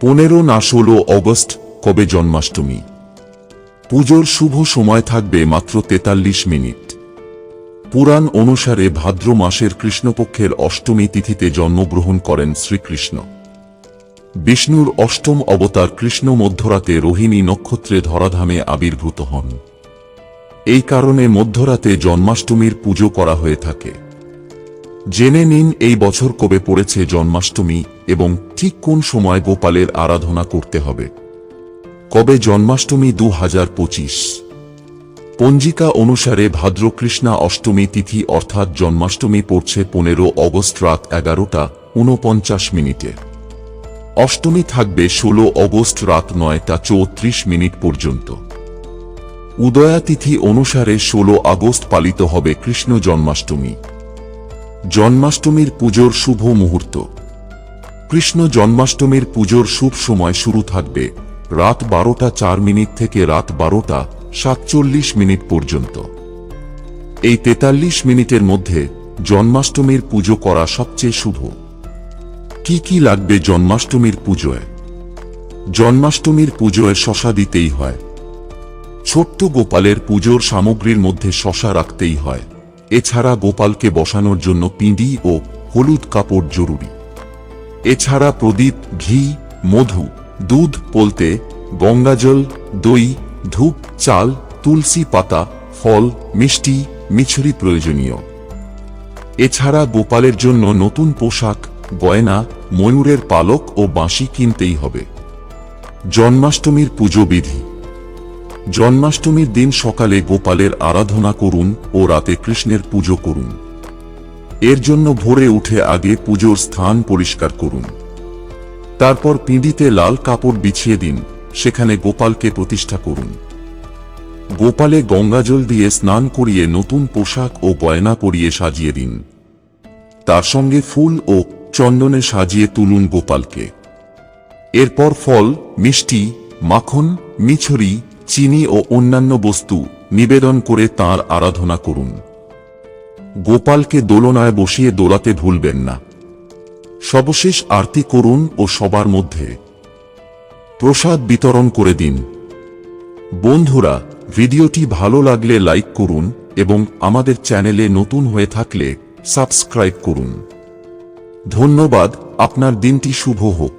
পনেরো না ষোলো অগস্ট, কবে জন্মাষ্টমী? পুজোর শুভ সময় থাকবে মাত্র তেতাল্লিশ মিনিট। পুরাণ অনুসারে ভাদ্র মাসের কৃষ্ণপক্ষের অষ্টমী তিথিতে জন্মগ্রহণ করেন শ্রীকৃষ্ণ। বিষ্ণুর অষ্টম অবতার কৃষ্ণ মধ্যরাতে রোহিণী নক্ষত্রে ধরাধামে আবির্ভূত হন। এই কারণে মধ্যরাতে জন্মাষ্টমীর পুজো করা হয়ে থাকে। জেনে নিন, এই বছর কবে পড়েছে জন্মাষ্টমী এবং ঠিক কোন সময় গোপালের আরাধনা করতে হবে। কবে জন্মাষ্টমী দু হাজার পঁচিশ। পঞ্জিকা অনুসারে ভাদ্রকৃষ্ণা অষ্টমী তিথি অর্থাৎ জন্মাষ্টমী পড়ছে পনেরো অগস্ট রাত এগারোটা ঊনপঞ্চাশ মিনিটে। অষ্টমী থাকবে ষোলো অগস্ট রাত নয়টা চৌত্রিশ মিনিট পর্যন্ত। উদয়া তিথি অনুসারে ষোলো আগস্ট পালিত হবে কৃষ্ণ জন্মাষ্টমী। জন্মাষ্টমীর পুজোর শুভ মুহূর্ত। কৃষ্ণ জন্মাষ্টমীর পুজোর শুভ সময় শুরু থাকবে রাত বারোটা চার মিনিট থেকে রাত বারোটা সাতচল্লিশ মিনিট পর্যন্ত। এই তেতাল্লিশ মিনিটের মধ্যে জন্মাষ্টমীর পুজো করা সবচেয়ে শুভ। কি কি লাগবে জন্মাষ্টমীর পুজোয়? জন্মাষ্টমীর পুজোয় শশা দিতেই হয়। ছোট্ট গোপালের পুজোর সামগ্রীর মধ্যে শশা রাখতেই হয়। এছাড়া গোপালকে বসানোর জন্য পিঁড়ি ও হলুদ কাপড় জরুরি। এছাড়া প্রদীপ, ঘি, মধু, দুধ পোলতে গঙ্গাজল, দই, ধূপ, চাল, তুলসী পাতা, ফল, মিষ্টি, মিছরি প্রয়োজনীয়। এছাড়া গোপালের জন্য নতুন পোশাক, গয়না, ময়ূরের পালক ও বাঁশি কিনতেই হবে। জন্মাষ্টমীর পুজো বিধি। জন্মাষ্টমীর দিন সকালে গোপালের আরাধনা করুন ও রাতে কৃষ্ণের পুজো করুন। এর জন্য ভোরে উঠে আগে পুজোর স্থান পরিষ্কার করুন। তারপর পিঁড়িতে লাল কাপড় বিছিয়ে দিন, সেখানে গোপালকে প্রতিষ্ঠা করুন। গোপালে গঙ্গাজল দিয়ে স্নান করিয়ে নতুন পোশাক ও গয়না পরিয়ে সাজিয়ে দিন। তার সঙ্গে ফুল ও চন্দনে সাজিয়ে তুলুন গোপালকে। এরপর ফল, মিষ্টি, মাখন, মিছরি চিনি ও অন্যান্য বস্তু নিবেদন করে তার আরাধনা করুন। গোপালকে দোলনায় বসিয়ে দোলাতে ভুলবেন না। সর্বশেষ আরতি করুন ও সবার মধ্যে প্রসাদ বিতরণ করে দিন। বন্ধুরা, ভিডিওটি ভালো লাগলে লাইক করুন এবং আমাদের চ্যানেলে নতুন হয়ে থাকলে সাবস্ক্রাইব করুন। ধন্যবাদ, আপনার দিনটি শুভ হোক।